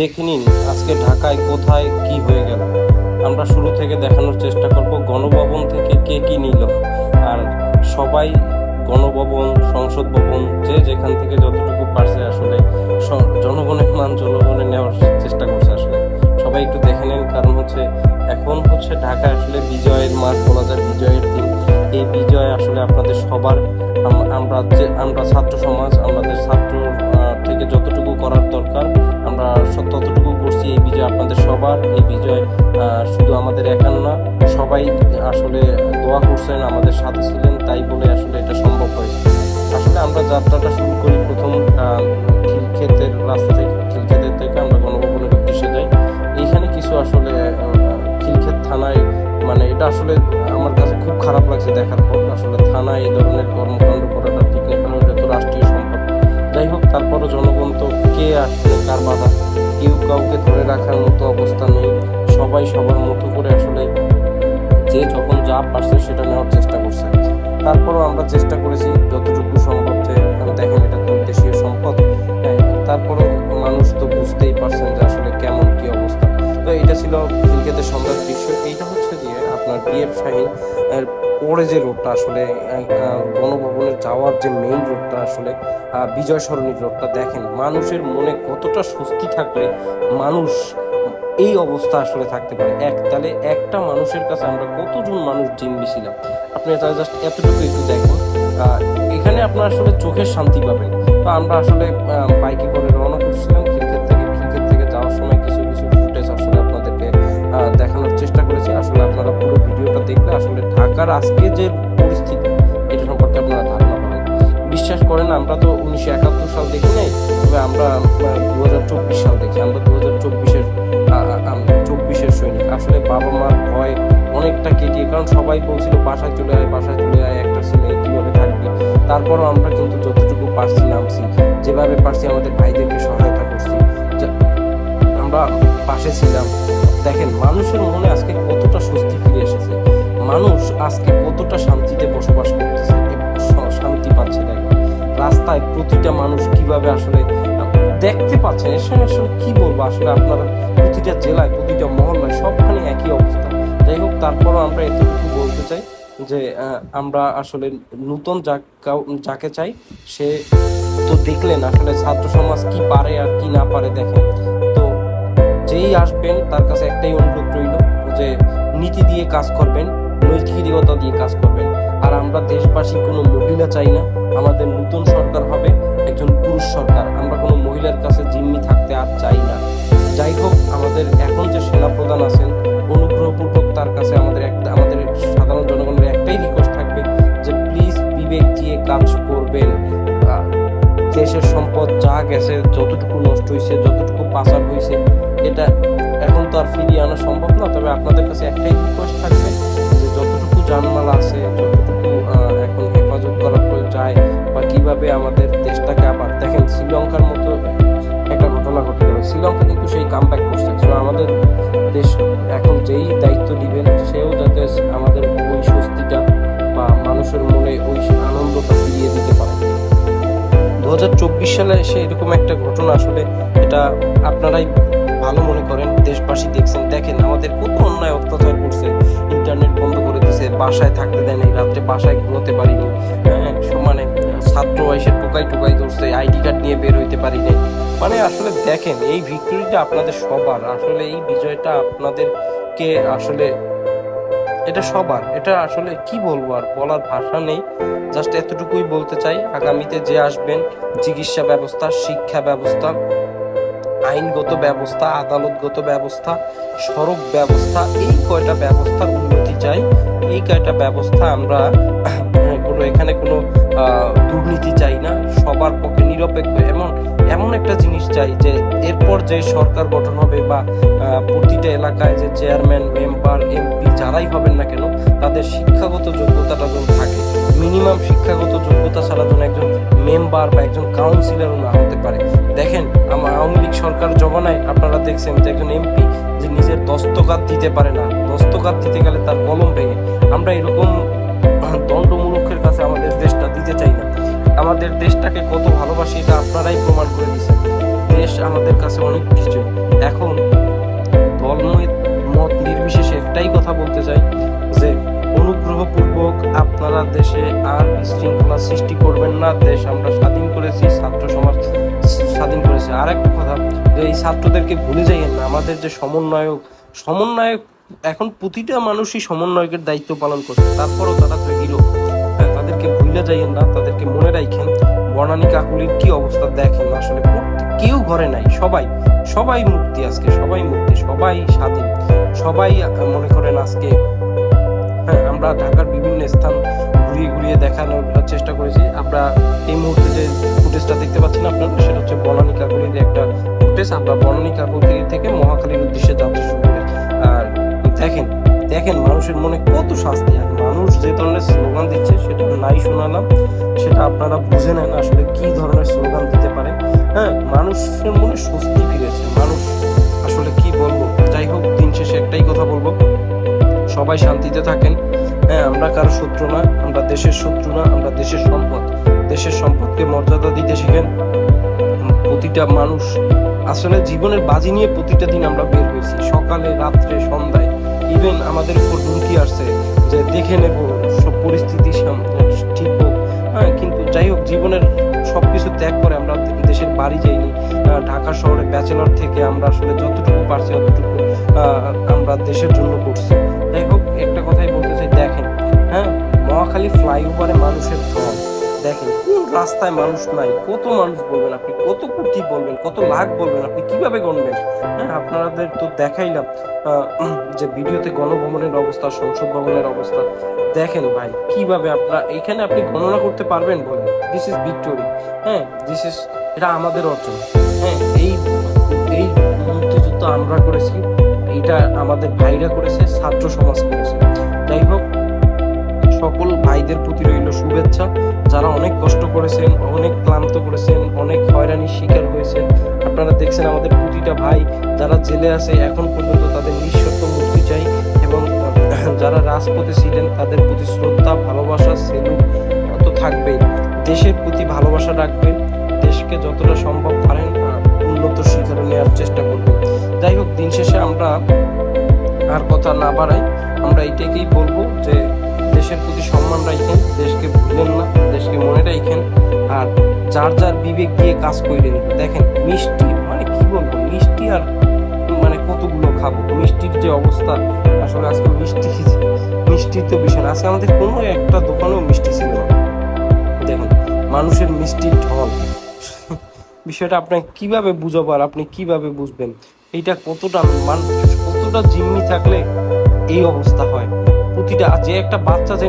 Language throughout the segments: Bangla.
দেখে নিন আজকে ঢাকায় কোথায় কি হয়ে গেল। আমরা শুরু থেকে দেখানোর চেষ্টা করব গণভবন থেকে কে কি নিল। আর সবাই গণভবন, সংসদ ভবন, যে যেখান থেকে যতটুকু পারছে আসলে জনগণের মান জনগণে নেওয়ার চেষ্টা করছে আসলে। সবাই একটু দেখে নিন, কারণ হচ্ছে এখন হচ্ছে ঢাকা আসলে বিজয়ের মাঠ বলা যায়, বিজয়ের দিন। এই বিজয় আসলে আপনাদের সবার আমরা যে, আমরা ছাত্র সমাজ, আমাদের ছাত্র থেকে যতটুকু করার দরকার। আমরা ততটুকু করছি, এই বিজয় আপনাদের সবার। এই বিজয় শুধু আমাদের একার না, সবাই আসলে দোয়া করছেন, আমাদের সাথে ছিলেন, তাই বলে আসলে এটা সম্ভব হয়েছে। আসলে আমরা যাত্রাটা শুরু করি প্রথম খিলক্ষেতের রাস্তা থেকে, খিলক্ষেতের থেকে আমরা গণভবনের উদ্দেশ্যে যাই। এইখানে কিছু আসলে খিলক্ষেত থানায় মানে এটা আসলে আমার কাছে খুব খারাপ লাগছে দেখার পর। আসলে থানায় এই ধরনের কর্মকাণ্ড করাটা ঠিক না কারণ এটা তো রাষ্ট্রীয় সম্পদ। যাই হোক তারপরও জনগণ তো কে আসলে কার বাধা? কেউ কাউকে ধরে রাখার মতো অবস্থা নেই। সবাই সবার মতো করে আসলে যে যখন যা পারছে সেটা নেওয়ার চেষ্টা করছে। তারপরও আমরা চেষ্টা করেছি যতটুকু পরে যে রোডটা আসলে আহ, যাওয়ার যে মেইন রোডটা আসলে বিজয় সরণির রোডটা দেখেন মানুষের মনে কতটা স্বস্তি থাকলে মানুষ এই অবস্থা আসলে থাকতে পারে। এক তাহলে একটা মানুষের কাছে আমরা কতজন মানুষ জিম্মি ছিলাম আপনি তাহলে জাস্ট এতটুকু একটু দেখুন। এখানে আপনার আসলে চোখের শান্তি পাবেন। তো আমরা আসলে বাইকে করে ভিডিওটা দেখলে আসলে ঢাকার আজকে যে পরিস্থিতি, এটা সম্পর্কে আপনারা ধারণা পাবেন। বিশ্বাস করেন, আমরা তো উনিশশো একাত্তর সাল দেখি নাই, তবে আমরা দু হাজার চব্বিশ সাল দেখি। আমরা দু হাজার চব্বিশের চব্বিশের সৈনিক। আসলে বাবা মার ভয় অনেকটা কেটিয়ে, কারণ সবাই বলছিল, বাসায় চলে আয়, বাসায় চলে আয়, একটা ছেলে কীভাবে থাকবি? তারপরও আমরা কিন্তু যতটুকু পারছি নামছি। যেভাবে পারছি, আমাদের ভাইদেরকে সহায়তা করছি। আমরা পাশে ছিলাম। দেখেন, মানুষের মনে আজকে কতটা স্বস্তি ফিরে এসেছে। মানুষ আজকে কতটা শান্তিতে বসবাস করতেছে শান্তি পাচ্ছে দেখেন রাস্তায় প্রতিটা মানুষ কীভাবে আসলে, দেখতে পাচ্ছেন এর সঙ্গে আসলে কি বলব? আসলে আপনারা প্রতিটা জেলায়, প্রতিটা মহল্লায় সবখানে একই অবস্থা। যাই হোক, তারপরও আমরা এতটুকু বলতে চাই যে আমরা আসলে নূতন যাকে চাই, সে তো দেখলেন আসলে ছাত্র সমাজ কি পারে আর কি না পারে, দেখেন। তো আসবেন, তার কাছে একটাই অনুরোধ রইল যে নীতি দিয়ে কাজ করবেন, নৈতিকতা দিয়ে কাজ করবেন। আর আমরা দেশবাসী কোনো মহিলা চাই না, আমাদের নতুন সরকার হবে, একজন পুরুষ সরকার। আমরা কোনো মহিলার কাছে জিম্মি থাকতে আর চাই না। যাই হোক, আমাদের এখন যে সেনা প্রধান আছেন, অনুগ্রহপূর্বক তার কাছে আমাদের একটা, আমাদের সাধারণ জনগণের একটাই রিকোয়েস্ট থাকবে যে প্লিজ বিবেক দিয়ে কাজ করবেন। দেশের সম্পদ যা গেছে, যতটুকু নষ্ট হয়েছে যতটুকু পাচার হয়েছে এটা এখন তো আর ফিরিয়ে আনা সম্ভব না। তবে আপনাদের কাছে একটাই রিকোয়েস্ট থাকবে যে যতটুকু জানমাল আছে, যতটুকু এখন হেফাজত করা যায় বা কীভাবে আমাদের দেশটাকে আবার, দেখেন শ্রীলঙ্কার মতো একটা ঘটনা ঘটে গেল। শ্রীলঙ্কা কিন্তু সেই কাম ব্যাক করছে। So, আমাদের দেশ এখন যেই দায়িত্ব নেবেন, সেও যাতে আমাদের ওই স্বস্তিটা বা মানুষের মনে ওই আনন্দটা ফিরিয়ে দিতে পারে। দু হাজার চব্বিশ সালে এসে এরকম একটা ঘটনা আসলে এটা আপনারাই ভালো মনে করেন, দেশবাসী দেখছেন, দেখেন, আমাদের কত অন্যায় অত্যাচার করছে ইন্টারনেট বন্ধ করে দিছে, বাসায় থাকতে দেয় নাই, রাত্রে বাসায় ঘুমোতে পারিনি সমানে ছাত্র এসে টোকাই টোকাই ধরছে, আইডি কার্ড নিয়ে বের হইতে পারি নাই। মানে আসলে দেখেন, এই ভিক্টোরিটা আপনাদের সবার, আসলে এই বিজয়টা আপনাদেরকে আসলে এটা সবার। এটা আসলে কি বলব আর বলার ভাষা নেই। জাস্ট এতটুকুই বলতে চাই, আগামীতে যে আসবেন, চিকিৎসা ব্যবস্থা, শিক্ষা ব্যবস্থা, আইনগত ব্যবস্থা, আদালতগত ব্যবস্থা, সড়ক ব্যবস্থা, এই কয়টা ব্যবস্থার উন্নতি চাই। এই কয়টা ব্যবস্থা আমরা কোনো এখানে কোনো দুর্নীতি চাই না। সবার পক্ষে নিরপেক্ষ এমন একটা জিনিস চাই যে এরপর যে সরকার গঠন হবে বা প্রতিটা এলাকায় যে চেয়ারম্যান মেম্বার এমপি যারাই হবেন না কেন, তাদের শিক্ষাগত যোগ্যতাটা যেন থাকে। মিনিমাম শিক্ষাগত যোগ্যতা ছাড়া যেন একজন মেম্বার বা একজন কাউন্সিলরও না হতে পারে। দেখেন আমার আওয়ামী লীগ সরকার জমানায় আপনারা দেখছেন যে একজন এমপি যে নিজের দস্তকাত দিতে পারে না। দস্তকাত দিতে গেলে তার কলম ভেঙে। আমরা এরকম দণ্ডমূলকের কাছে আমাদের দেশটা দিতে চাই না। আমাদের দেশটাকে কত ভালোবাসি এটা আপনারাই প্রমাণ করে দিচ্ছেন দেশ আমাদের কাছে অনেক কিছু। এখন দলময় মত নির্বিশেষে একটাই কথা বলতে চাই যে, অনুগ্রহপূর্বক আপনারা দেশে আর বিশৃঙ্খলা সৃষ্টি করবেন না। দেশ আমরা স্বাধীন করেছি, ছাত্র সমাজ স্বাধীন করেছে। আর একটা কথা, যে এই ছাত্রদেরকে ভুলে যাইয়েন না। আমাদের যে সমন্বয়ক সমন্বয়ক এখন প্রতিটা মানুষই সমন্বয়কের দায়িত্ব পালন করছে। তারপরও তারা তো হিরো। ভুলে যাইয়েন না, তাদেরকে মনে রাখেন বনানী কাকুলির কি অবস্থা দেখেন আসলে কেউ ঘরে নাই, সবাই সবাই মুক্তি আজকে, সবাই মুক্তি, সবাই স্বাধীন। সবাই মনে করেন আজকে হ্যাঁ আমরা ঢাকার বিভিন্ন স্থান ঘুরিয়ে ঘুরিয়ে দেখানোর চেষ্টা করেছি। আমরা এই মুহূর্তে যে ফুটেজটা দেখতে পাচ্ছেন আপনারা, সেটা হচ্ছে বনানী কাকুলির একটা ফুটেজ আমরা বনানী কাকুলি থেকে মহাখালীর উদ্দেশ্যে যাত্রা শুরু দেখেন মানুষের মনে কত শাস্তি, আর মানুষ যে ধরনের স্লোগান দিচ্ছে সেটা নাই শোনালাম, সেটা আপনারা বুঝে নেন আসলে কি ধরনের স্লোগান দিতে পারে। হ্যাঁ মানুষের মনে স্বস্তি ফিরেছে মানুষ আসলে কি বলব? যাই হোক, দিন শেষে একটাই কথা বলব, সবাই শান্তিতে থাকেন। হ্যাঁ আমরা কারও শত্রু না, আমরা দেশের শত্রু না, আমরা দেশের সম্পদ। দেশের সম্পদকে মর্যাদা দিতে শিখেন প্রতিটা মানুষ। আসলে জীবনের বাজি নিয়ে প্রতিটা দিন আমরা বের হয়েছি, সকালে, রাত্রে, সন্ধ্যায়। ইভেন আমাদের উপর হুমকি আসছে যে দেখে নেব সব পরিস্থিতি ঠিক হোক। হ্যাঁ কিন্তু যাই হোক জীবনের সব কিছু ত্যাগ করে আমরা দেশের বাড়ি যাইনি। ঢাকা শহরে ব্যাচেলর থেকে আমরা আসলে যতটুকু পারছি ততটুকু আহ, আমরা দেশের জন্য করছি। যাই হোক একটা কথাই বলতে চাই দেখেন হ্যাঁ মহাখালী ফ্লাইওভারে মানুষের ঢল দেখেন রাস্তায় মানুষ নাই। কত মানুষ বলবেন আপনি? কত কোটি বলবেন? কত লাখ বলবেন আপনি? কীভাবে গণবেন? হ্যাঁ আপনাদের তো দেখাইলাম যে ভিডিওতে গণভবনের অবস্থা, সংসদ ভবনের অবস্থা। দেখেন ভাই, কীভাবে আপনারা, এখানে আপনি গণনা করতে পারবেন বলেন দিস ইজ ভিক্টোরি হ্যাঁ দিস ইজ এটা আমাদের অর্জন। হ্যাঁ এই এই মুক্তিযুদ্ধ আমরা করেছি এটা আমাদের ভাইরা করেছে, ছাত্র সমাজ করেছে। যাই হোক সকল ভাইদের প্রতি রইল শুভেচ্ছা। যারা অনেক কষ্ট করেছেন, অনেক ক্লান্ত করেছেন, অনেক হয়রানির শিকার হয়েছেন, আপনারা দেখছেন আমাদের প্রতিটা ভাই যারা জেলে আছে, এখন পর্যন্ত তাদের নিঃশর্ত মুক্তি চাই এবং যারা রাজপথে ছিলেন, তাদের প্রতি শ্রদ্ধা, ভালোবাসা, সেলুট তো থাকবেই। দেশের প্রতি ভালোবাসা রাখবেন, দেশকে যতটা সম্ভব পারেন উন্নত শিখরে নেওয়ার চেষ্টা করবেন। যাই হোক, দিন শেষে আমরা আর কথা না বাড়াই, আমরা এইটাকেই বলব যে দেশের প্রতি সম্মান রাখেন, দেশকে ভুলেন না, দেশকে মনে রাখেন, আর যার যার বিবেক দিয়ে কাজ করেন। দেখেন, মিষ্টি মানে কি বলব? মিষ্টি আর মানে কতগুলো খাব? মিষ্টির যে অবস্থা, আসলে আজকে মিষ্টি মিষ্টির তো বিষয় আজকে আমাদের কোনো একটা দোকানেও মিষ্টি ছিল না। দেখুন, মানুষের মিষ্টির ঢল। বিষয়টা আপনাকে কীভাবে বুঝাবো আর আপনি কীভাবে বুঝবেন? এইটা কতটা মানুষ কতটা জিম্মি থাকলে এই অবস্থা হয়? প্রতিটা যে একটা বাচ্চা যে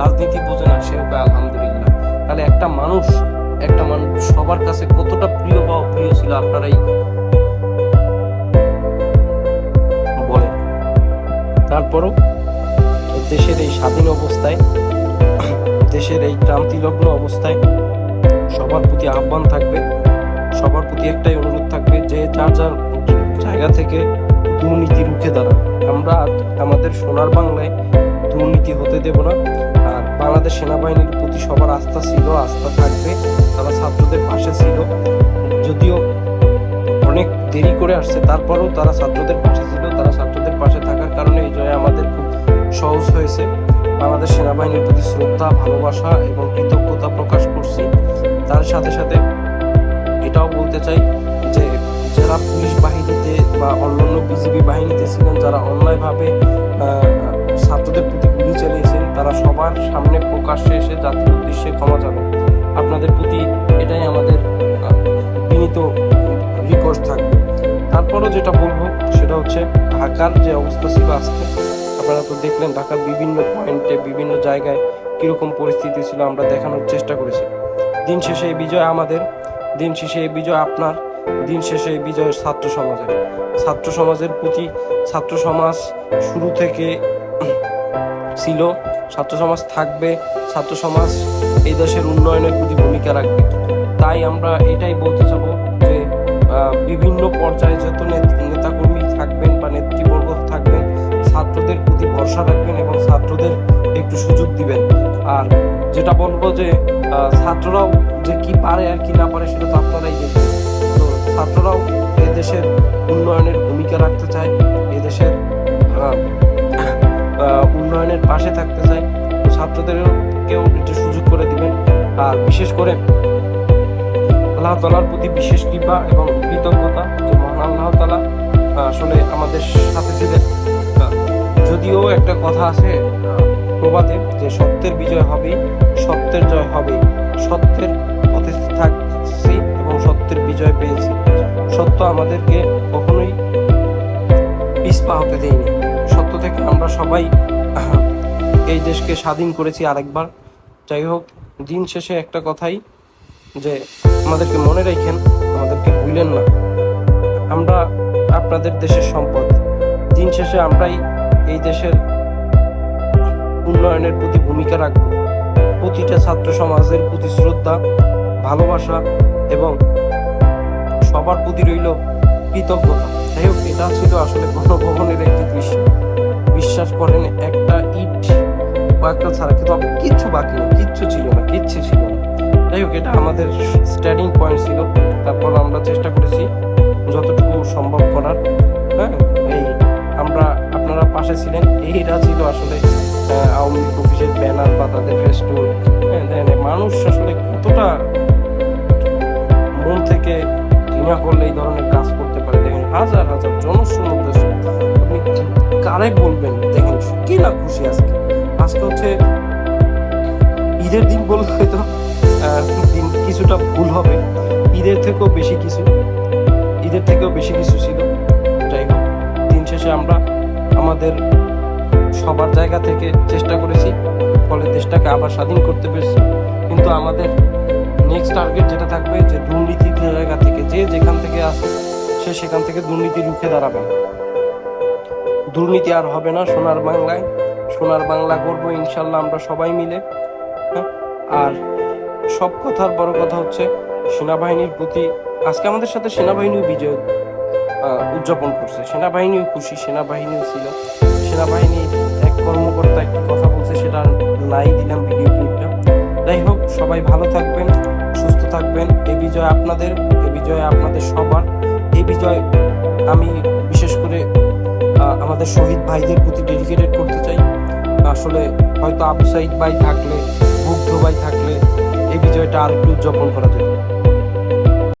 রাজনীতি বোঝে না সে আলহামদুলিল্লাহ। তাহলে একটা মানুষ একটা মানুষ সবার কাছে কতটা প্রিয় বা অপ্রিয় ছিল আপনারাই বলেন। তারপরও দেশের এই স্বাধীন অবস্থায়, দেশের এই ক্রান্তিলগ্ন অবস্থায় সবার প্রতি আহ্বান থাকবে, সবার প্রতি একটাই অনুরোধ থাকবে যে যার যার জায়গা থেকে দুর্নীতি রুখে দাঁড়ান। আমরা আমাদের সোনার বাংলায় দুর্নীতি হতে দেব না। আর বাংলাদেশ সেনাবাহিনীর প্রতি সবার আস্থা ছিল, আস্থা থাকবে, তারা ছাত্রদের পাশে ছিল। যদিও অনেক দেরি করে আসছে, তারপরেও তারা ছাত্রদের পাশে ছিল, তারা ছাত্রদের পাশে থাকার কারণে এই জয় আমাদের খুব সহজ হয়েছে। বাংলাদেশ সেনাবাহিনীর প্রতি শ্রদ্ধা, ভালোবাসা এবং কৃতজ্ঞতা প্রকাশ করছি। তার সাথে সাথে এটাও বলতে চাই যারা পুলিশ বাহিনীতে বা অন্যান্য বিজিবি বাহিনীতে ছিলেন, যারা অন্যায়ভাবে ছাত্রদের প্রতি গুলি চালিয়েছেন, তারা সবার সামনে প্রকাশ্যে এসে জাতির উদ্দেশ্যে ক্ষমা চাবেন। আপনাদের প্রতি এটাই আমাদের বিনীত রিকোয়েস্ট থাকবে। তারপরও যেটা বলব, সেটা হচ্ছে ঢাকার যে অবস্থা ছিল আজকে, আপনারা তো দেখলেন ঢাকার বিভিন্ন পয়েন্টে, বিভিন্ন জায়গায় কীরকম পরিস্থিতি ছিল, আমরা দেখানোর চেষ্টা করেছি। দিন শেষে এই বিজয় আমাদের, দিন শেষে এই বিজয় আপনার। দিন শেষে বিজয় ছাত্র সমাজের। ছাত্র সমাজের প্রতি ছাত্র সমাজ শুরু থেকে ছিল, ছাত্র সমাজ থাকবে, ছাত্র সমাজ এই দেশের উন্নয়নের প্রতি ভূমিকা রাখবে। তাই আমরা এটাই বলতে চাবো যে বিভিন্ন পর্যায়ে যত নেতাকর্মী থাকবেন বা নেতৃবর্গ থাকবেন, ছাত্রদের প্রতি ভরসা রাখবেন এবং ছাত্রদের একটু সুযোগ দিবেন। আর যেটা বলব যে ছাত্ররাও যে কি পারে আর কি না পারে সেটা তো আপনারাই দেখবেন। তো দেশের উন্নয়নের ভূমিকা রাখতে চায় আহ, আহ, উন্নয়নের পাশে থাকতে চায়। তো ছাত্রদেরকেও একটু সুযোগ করে দিবেন। আর বিশেষ করে আল্লাহ তালার প্রতি বিশেষ কৃপা এবং কৃতজ্ঞতা। যে মহান আল্লাহ তালা আসলে আমাদের সাথে ছিলেন। যদিও একটা কথা আছে প্রবাদে যে সত্যের বিজয় হবে সত্যের জয় হবে সত্যের পথে থাকছি বিজয় পেয়েছি। সত্য আমাদেরকে কখনোই পিছপা হতে দেয়নি। সত্য থেকে আমরা সবাই এই দেশকে স্বাধীন করেছি আরেকবার। যাই হোক, দিন শেষে একটা কথাই যে আমাদেরকে মনে রাখেন, আমাদেরকে ভুলেন না। আমরা আপনাদের দেশের সম্পদ। দিন শেষে আমরাই এই দেশের উন্নয়নের প্রতি ভূমিকা রাখব। প্রতিটা ছাত্র সমাজের প্রতি শ্রদ্ধা, ভালোবাসা এবং সবার প্রতি রইল কৃতজ্ঞতা। যাই হোক, এটা ছিল আসলে গণভবনের একটি দৃশ্য। বিশ্বাস করেন, একটা ইট বা একটা ছাড়া, কিন্তু কিচ্ছু বাকি নেই, কিচ্ছু ছিল না, কিচ্ছু ছিল না। যাই হোক, এটা আমাদের স্টার্টিং পয়েন্ট ছিল। তারপর আমরা চেষ্টা করেছি যতটুকু সম্ভব করার। হ্যাঁ এই আমরা, আপনারা পাশে ছিলেন। এইটা ছিল আসলে আওয়ামী লীগ অফিসের ব্যানার বা তাদের ফেস্টুন হ্যাঁ মানুষ আসলে কতটা মন থেকে ঘৃণা করলে এই ধরনের কাজ করতে পারে। দেখেন হাজার হাজার জনসমুদ্র আপনি কারে বলবেন? দেখেন কি না খুশি আজকে। আজকে হচ্ছে ঈদের দিন বললে হয়তো দিন কিছুটা ভুল হবে। ঈদের থেকেও বেশি কিছু, ঈদের থেকেও বেশি কিছু ছিল। যাই হোক, দিন শেষে আমরা আমাদের সবার জায়গা থেকে চেষ্টা করেছি। ফলে দেশটাকে আবার স্বাধীন করতে পেরেছি। কিন্তু আমাদের নেক্সট টার্গেট যেটা থাকবে যে দুর্নীতির জায়গা থেকে যে যেখান থেকে আসে, সে সেখান থেকে দুর্নীতি রুখে দাঁড়াবে দুর্নীতি আর হবে না সোনার বাংলায়। সোনার বাংলা করব, ইনশাল্লাহ আমরা সবাই মিলে। হ্যাঁ? আর সব কথার বড় কথা হচ্ছে, সেনাবাহিনীর প্রতি আজকে আমাদের সাথে সেনাবাহিনীও বিজয় উদযাপন করছে। সেনাবাহিনীও খুশি, সেনাবাহিনীও ছিল। সেনাবাহিনীর এক কর্মকর্তা একটি কথা বলছে, সেটা নাই দিলাম ভিডিও যাই হোক, সবাই ভালো থাকবেন, সুস্থ থাকবেন। এই বিজয় আপনাদের এই বিজয় আপনাদের সবার। এই বিজয় আমি বিশেষ করে আমাদের শহীদ ভাইদের প্রতি ডেডিকেটেড করতে চাই। আসলে হয়তো আবু সাইদ ভাই থাকলে মুগ্ধ ভাই থাকলে এই বিজয়টা আর একটু উদযাপন করা যেত।